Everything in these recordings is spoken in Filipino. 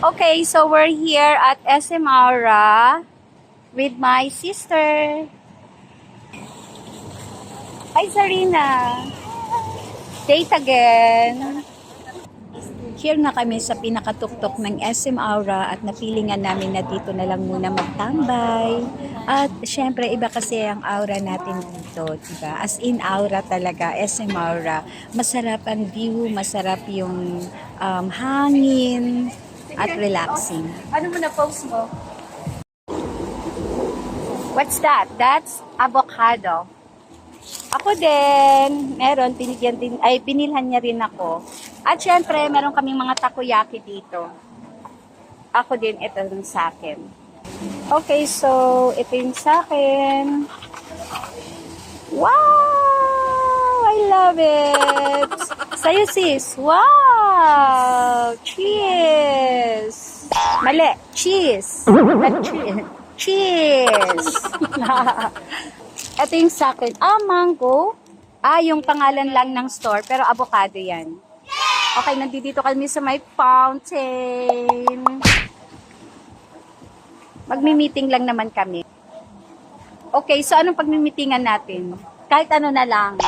Okay, so we're here at SM Aura with my sister. Hi, Zarina. Date again. Here na kami sa pinakatuktok ng SM Aura at napilingan namin na dito na lang muna magtambay. At syempre, iba kasi ang aura natin dito, diba? As in aura talaga, SM Aura. Masarap ang view, masarap yung um, hangin, at relaxing. Ano mo na post mo? What's that? That's avocado. Ako din, meron, binigyan din, ay, binilhan niya rin ako. At syempre, meron kaming mga takoyaki dito. Ako din, ito yung sa akin. Okay, so, ito yung sa akin. Wow! I love it! Sa'yo, sis. Wow! Cheers! Mali. Cheese. Cheese. Cheese! Ito yung sa akin. Ah, mango. Ah, yung pangalan lang ng store, pero avocado yan. Okay, nandito kami sa may fountain. Magmi-meeting lang naman kami. Okay, so anong pagmimitingan natin? Kahit ano na lang.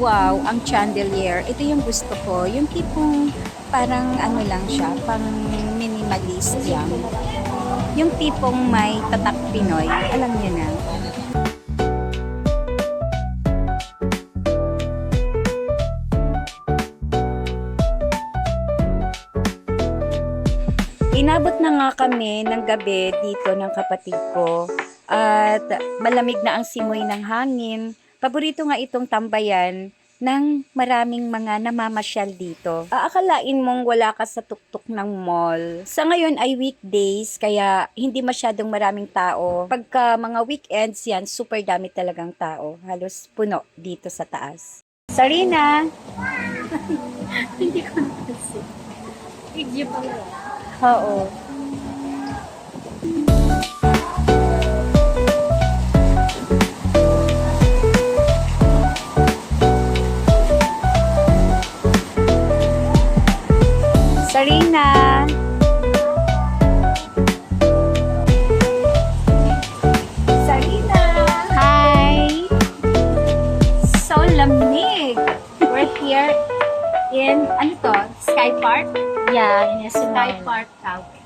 Wow, ang chandelier. Ito yung gusto ko. Yung tipong parang ano lang siya, pang minimalist lang. Yung tipong may tatak Pinoy. Alam niyo na. Inabot na nga kami ng gabi dito ng kapatid ko at malamig na ang simoy ng hangin. Paborito nga itong tambayan ng maraming mga namamasyal dito. Aakalain mong wala ka sa tuktok ng mall. Sa ngayon ay weekdays kaya hindi masyadong maraming tao. Pagka mga weekends yan, super dami talagang tao. Halos puno dito sa taas. Sarina! Hindi ko napansin. Video pala. Oo. Sarina! Sarina! Hi! So lamig! We're here in, ano to? Sky Park? Yeah, in Sky SMI. Park Cafe.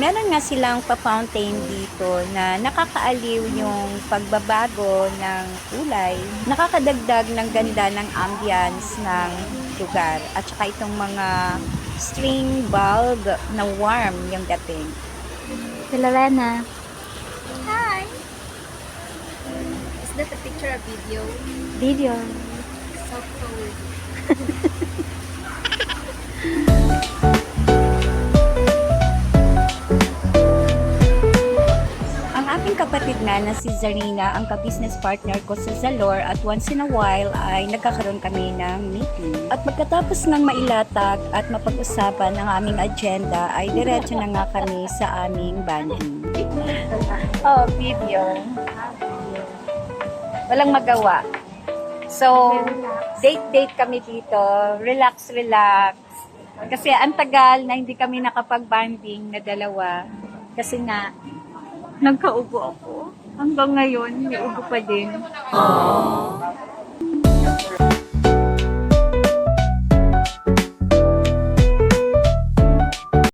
Meron nga silang pa-fountain dito na nakakaaliw yung pagbabago ng kulay. Nakakadagdag ng ganda ng ambience ng lugar. At saka itong mga string bulb na warm yung dating. Kilala na. Hi! Is that a picture or video? Video. So cool. kapatid na na si Zarina ang ka-business partner ko sa Zalor at once in a while ay nagkakaroon kami ng meeting. At pagkatapos ng mailatag at mapag-usapan ang aming agenda ay diretso na nga kami sa aming banding. Oh, video. Walang magawa. So, date-date kami dito. Relax, relax. Kasi ang tagal na hindi kami nakapag-banding na dalawa. Kasi nga, nagkaubo ako. Hanggang ngayon, may ubo pa din.